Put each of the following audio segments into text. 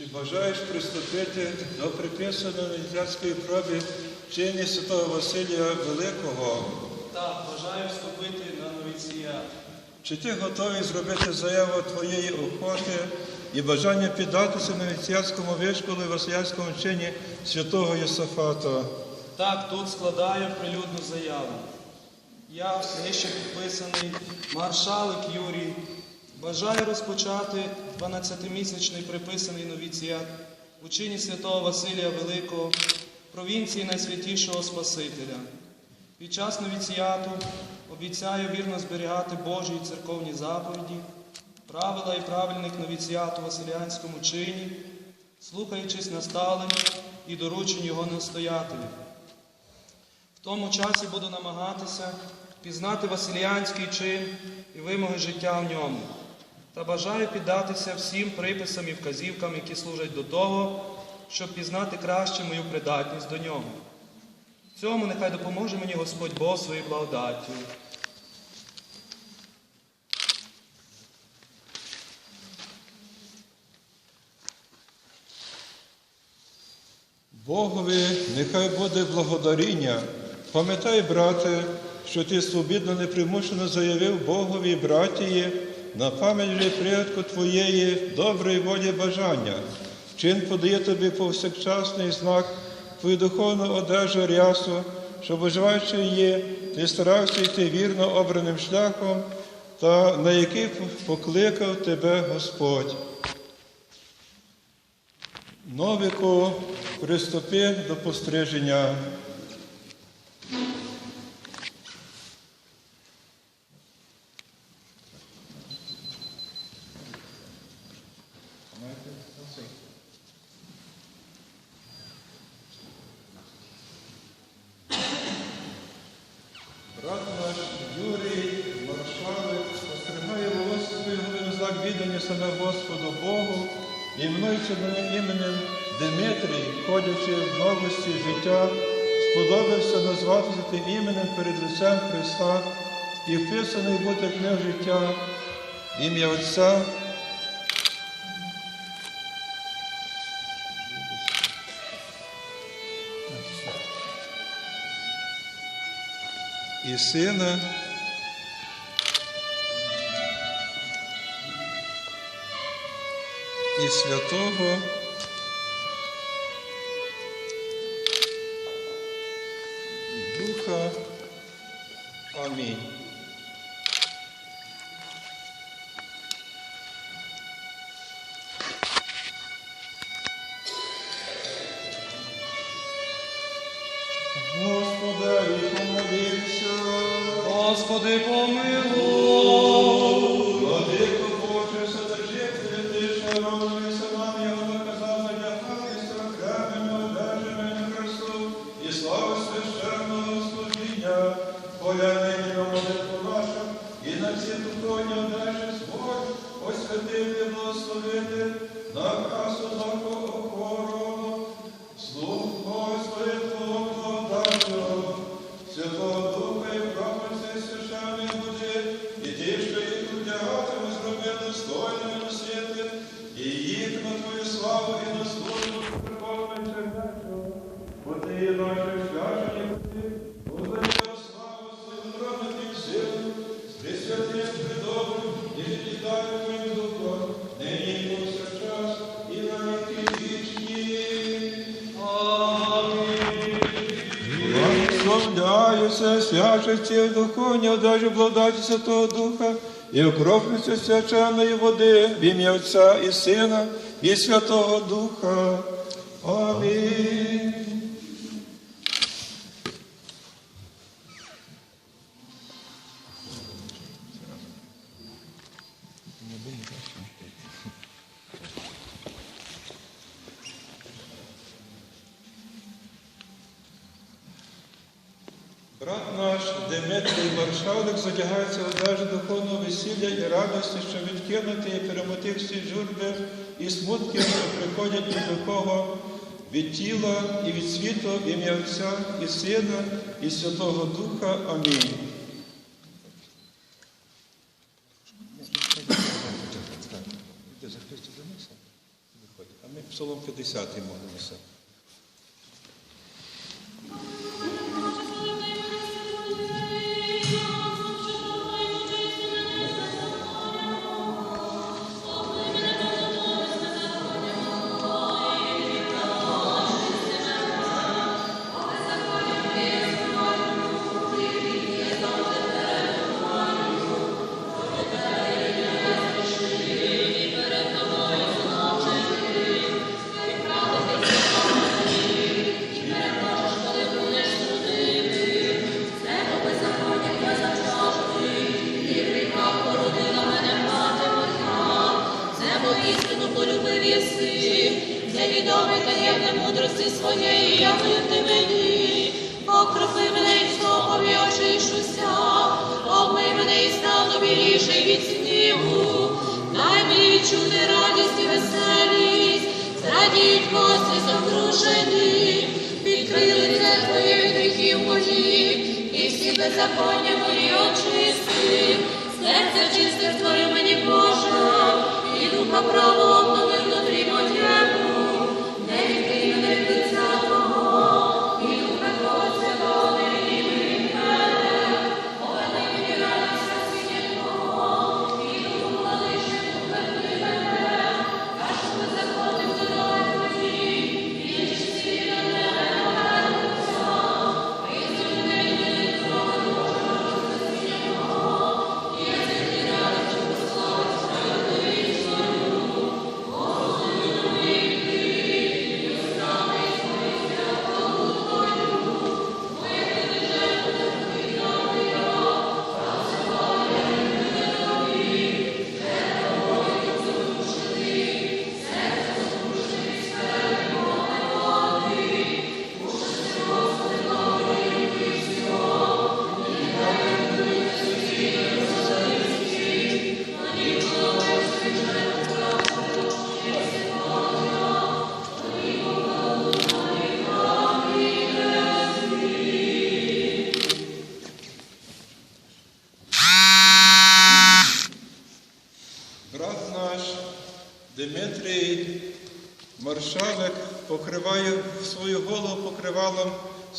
Чи бажаєш приступити до приписаної венеціанської проби вчення святого Василія Великого? Так, бажаю вступити на новіція. Чи ти готовий зробити заяву твоєї охоти і бажання піддатися новіціанському вишколу і Василянському вченні святого Єсафата? Так, тут складаю прилюдну заяву. Я, нижче підписаний маршалик Юрій, бажаю розпочати 12-місячний приписаний новіціат в учині святого Василія Великого, провінції Найсвятішого Спасителя. Під час новіціату обіцяю вірно зберігати Божі і церковні заповіді, правила і правильник новіціату в Василянському чині, слухаючись наставлень і доручень його настоятелів. В тому часі буду намагатися пізнати Василіанський чин і вимоги життя в ньому. Та бажаю піддатися всім приписам і вказівкам, які служать до того, щоб пізнати краще мою придатність до нього. Цьому нехай допоможе мені Господь Бог своєю благодаттю. Богові нехай буде благодаріння. Пам'ятай, брате, що ти свобідно непримушено заявив Богові братії на пам'ять же предку твоєї доброї волі бажання. Чин подає тобі повсякчасний знак, твою духовну одежу рясу, що уживаючи її, ти старався йти вірно обраним шляхом, та на який покликав тебе Господь. Новику, приступи до постриження. Брат наш Юрій Маршалик остерігає волосся свої голови знак віддання саме Господу Богу, іменуючи мене іменем Димитрій, ходячи в новості життя, сподобався назватися тим іменем перед лицем Христа і вписаний бути книг життя, ім'я Отця. І Сина. І Святого Господи, помилуй! Наші священі води, Господи, славу свою народну силу, з присвятим придобрим, і життя Твоїм духом, нині і повсякчас, і на віки вічні. Благословляюся свячості в духовні одежі благодаті Святого Духа і окропницю свяченої води в ім'я Отця і Сина і Святого Духа. Наш Дмитрій Маршалик задягається одежу духовного весілля і радості, щоб відкинути і перемоти всі журби і смутки, що приходять від такого, від тіла і від світу, в ім'я Отця і Сина, і Святого Духа. Амінь. А ми Псалом 50 молимося. Беззаконня мої очисти, серце чисте твори мені Боже, і духа правого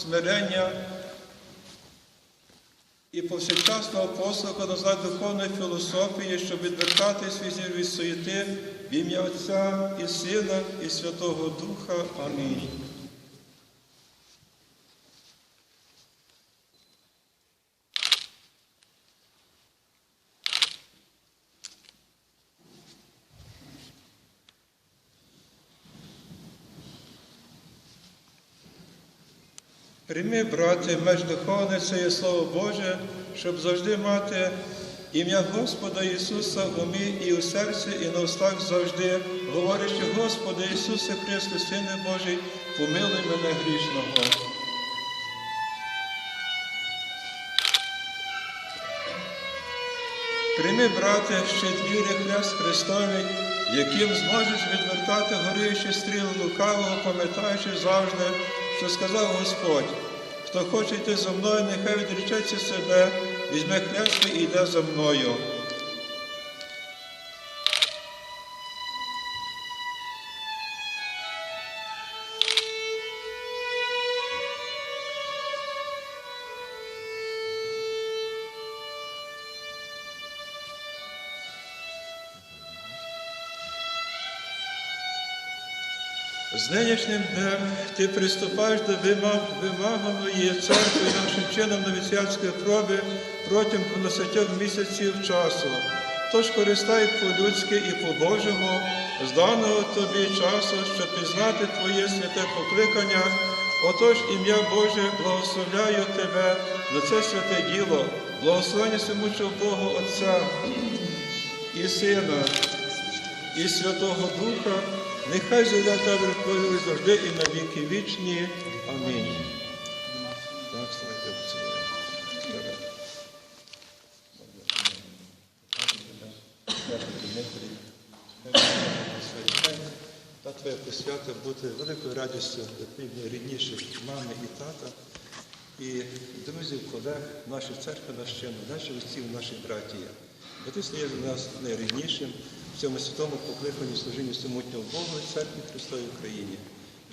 смирення і повсякчасного послуху назад духовної філософії, щоб відвертати свій зір від суєти в ім'я Отця і Сина, і Святого Духа. Амінь. Прийми, брате, меч духовний, це Слово Боже, щоб завжди мати ім'я Господа Ісуса в умі і у серці, і на устах завжди, говорячи, Господи Ісусе Христе, Сине Божий, помилуй мене грішного. Прийми, брате, щит віри хрест Христовий, яким зможеш відвертати горючі стріли лукавого, пам'ятаючи завжди, що сказав Господь. Хто хоче йти за мною, нехай відречеться себе, візьме хрест і йде за мною. З нинішнім днем ти приступаєш до вимог вимаганої церкви нашим чином новіціатської проби протягом 12 місяців часу. Тож користай по-людськи і по-божому з даного тобі часу, щоб пізнати Твоє святе покликання. Отож, ім'я Боже, благословляю тебе на це святе діло, благословення всемучого Бога Отця і Сина, і Святого Духа, Нехай земля та Твоя завжди і на віки вічні. Амінь. Та Твоя посвята бути великою радістю для рідніших мами і тата. І друзів, колег, нашої церкви, нащину, наші отців, наші братії. Бо ти стаєш для нас найріднішим в цьому святому покликанні служінню самотнього Богу і церкві Христової Україні.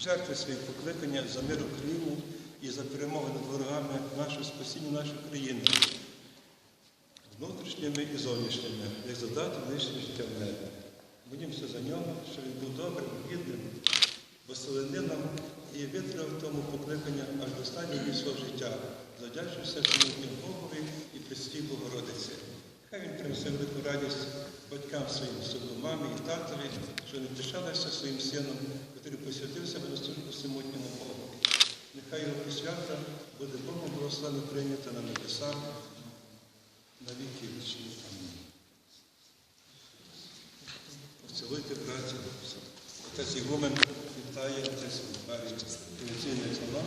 Жертви свої покликання за мир Україні і за перемогу над ворогами нашого спасіння нашої країни внутрішніми і зовнішніми, як задати нинішнє життя в небі. Молімося за нього, щоб він був добрим, гідним, поселенином і витримав тому покликання аж до останнього свого життя, завдячився самотнім Богові і Пресвій Богородиці. Хай він принесе велику радість батькам своїм, особливо мамі і татові, що не втішалися своїм сином, який посвятив себе службу самотньому Богу. Нехай його посвята буде Богом благословенно прийнята на небесах на віки вічні. Амінь. Поцілуйте, браті. Отець Ігумен вітає отець Марій Традиційний салон.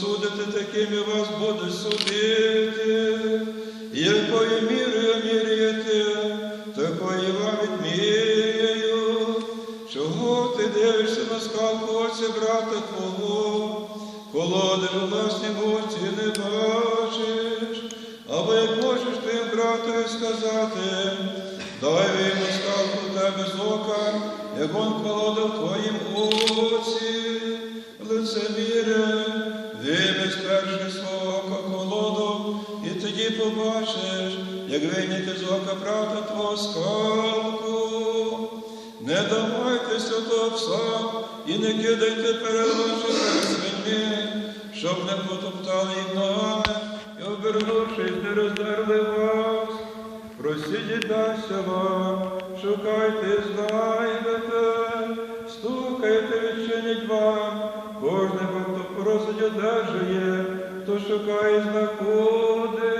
Судите, такими вас будуть судити. Якою мірою міряєте, такою вам відміряю. Чого ти дивишся на скалку оці брата твого, колоди у власні очі не бачиш, або як можеш ти братові сказати, дай йому скалку тебе з ока, як он колода в твоїм оці, лицеміре, побачиш, як вийняти з ока брата твого скалку. Не давайте святого пса і не кидайте перед перед свиньми, щоб не потоптали їх ногами і, обернувшись, не роздерли вас. Просіть дасться вам, шукайте, знайдете, стукайте, відчинять вам, кожен вам, хто просить, одержує, хто шукає, знаходить,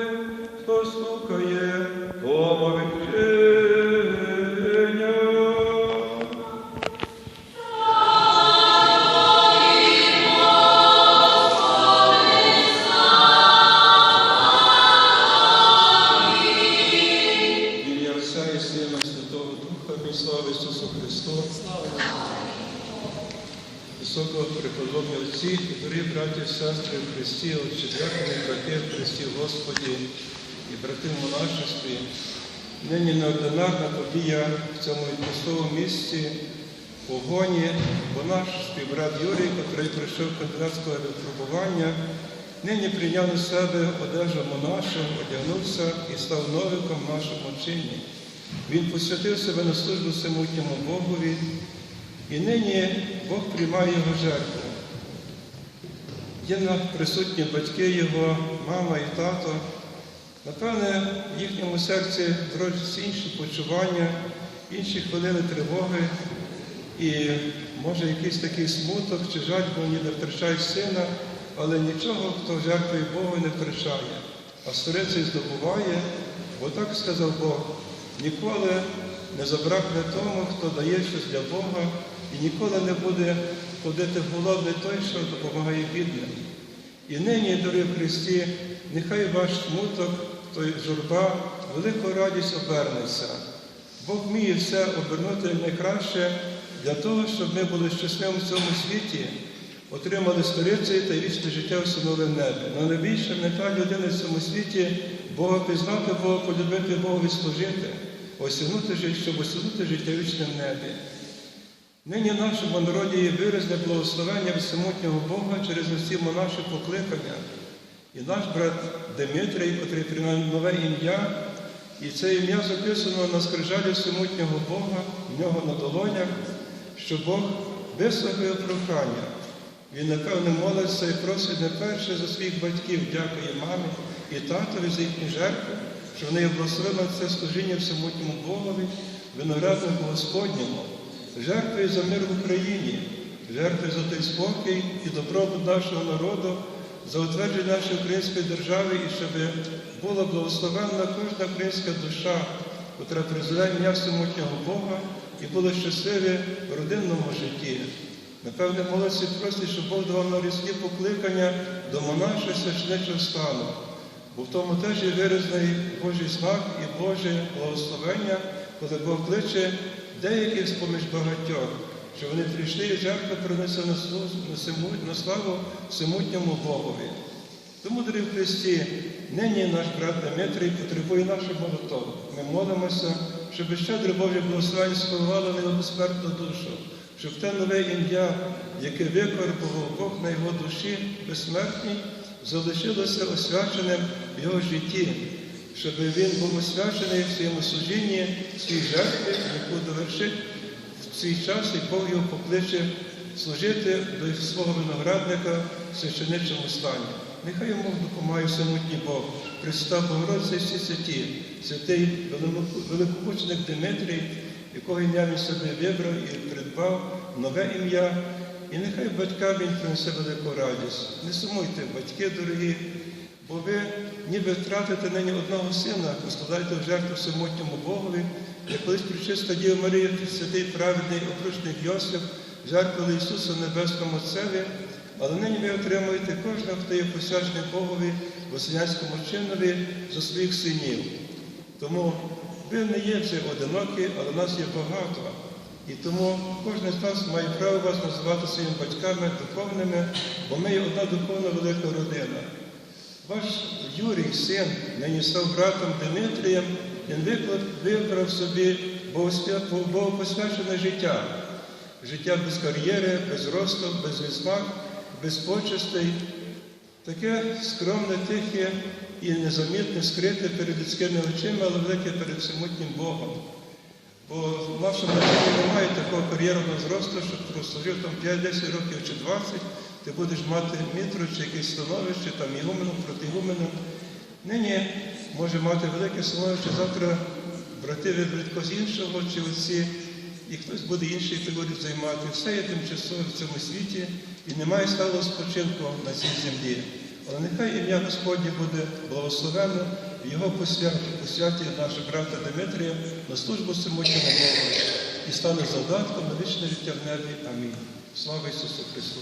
Господское, Слово вечернее. Монашестві. Нині неординарна подія в цьому відпустовому місці погоні, бо наш співбрат Юрій, який прийшов кандидатського випробування, нині прийняв на себе одежу монашу, одягнувся і став новиком в нашому чині. Він посвятив себе на службу самотньому Богові, і нині Бог приймає його жертву. Є присутні батьки його, мама і тато. Напевне, в їхньому серці зроджуються інші почування, інші хвилини тривоги, і може якийсь такий смуток чи жаль, бо вони не втрачають сина, але нічого, хто жертвує Богу, не втрачає, а сторицей здобуває, бо так сказав Бог, ніколи не забракне тому, хто дає щось для Бога, і ніколи не буде ходити голодний той, що допомагає бідним. І нині, дорогі в Христі, нехай ваш смуток, той журба, велику радість обернеться. Бог вміє все обернути найкраще для того, щоб ми були щасливими в цьому світі, отримали сторицею та вічне життя в небі. Но найбільша мета людини в цьому світі Бога пізнати, Бога полюбити, Богові служити, осягнути життя, щоб осягнути життя вічне в небі. Нині в нашому народі є виразне благословення від самотнього Бога через усі монаші покликання. І наш брат Дмитрій, який приймає нове ім'я, і це ім'я записано на скрижалі самотнього Бога, в нього на долонях, що Бог вислухає прохання. Він, напевне, молиться і просить не перше за своїх батьків, дякує мамі і татові за їхні жертви, що вони благословили це служіння в самотньому Богові, винограднику Господньому, жертвує за мир в Україні, жертвує за той спокій і добробут нашого народу, за утвердження нашої української держави і щоб була благословенна кожна українська душа, яка призведе ім'я самотнього Бога і була щасливі в родинному житті. Напевне, молодці просить, щоб Бог давав на різкі покликання до монашого священичого стану, бо в тому теж є виразний Божий знак і Боже благословення, коли Бог кличе деяких з-поміж багатьох, що вони прийшли і жертву принесли на, славу всемутньому Богові. Тому, дорогі в Христі, нині наш брат Дмитрій потребує наших молитов. Ми молимося, щоб щедре Боже благословення сховало на безсмертну душу, щоб те нове ім'я, яке викорбував Бог на його душі безсмертній, залишилося освяченим в його житті, щоб він був освячений в своєму служінні, в своїй жертві, яку довершить в цей час, і Бог його покличе служити до свого виноградника в священичому стані. Нехай йому допомагає самотній Бог, Христа Богородця всі святі, святий великомученик Дмитрій, якого ім'я він собі вибрав і придбав нове ім'я. І нехай батькам він принесе велику радість. Не сумуйте, батьки дорогі, бо ви ніби втратите нині одного сина, складаєте в жертву самотньому Богові, як колись причиста Діва Марія, святий праведний окружник Йосиф, жертвували Ісуса Небесному Отцеві, але нині ви отримуєте кожного, хто є посвячений Богові Василянському чинові за своїх синів. Тому ви не є вже одинокі, але нас є багато. І тому кожен з нас має право вас називати своїми батьками духовними, бо ми є одна духовна велика родина. Ваш Юрій, син, нині став братом Дмитрієм, він вибрав собі богопосвячене життя. Життя без кар'єри, без росту, без відзнак, без почестей. Таке скромне, тихе і незамітне, скрите перед людськими очима, але велике перед самотнім Богом. Бо в нашому народі немає такого кар'єрного зросту, щоб прослужив там 5-10 років чи 20, ти будеш мати мітру чи якесь становище, там ігуменом, протигуменом. Нині може мати велике становище, завтра брати виберуть когось іншого чи отці, і хтось буде інший фігурі займати. Все є тимчасово в цьому світі і немає сталого спочинку на цій землі. Але нехай ім'я Господнє буде благословено в Його посвяті, посвяті нашого брата Дмитрія на службу самотнього Бога і стане завдатком на вічне життя в небі. Амінь. Слава Ісусу Христу!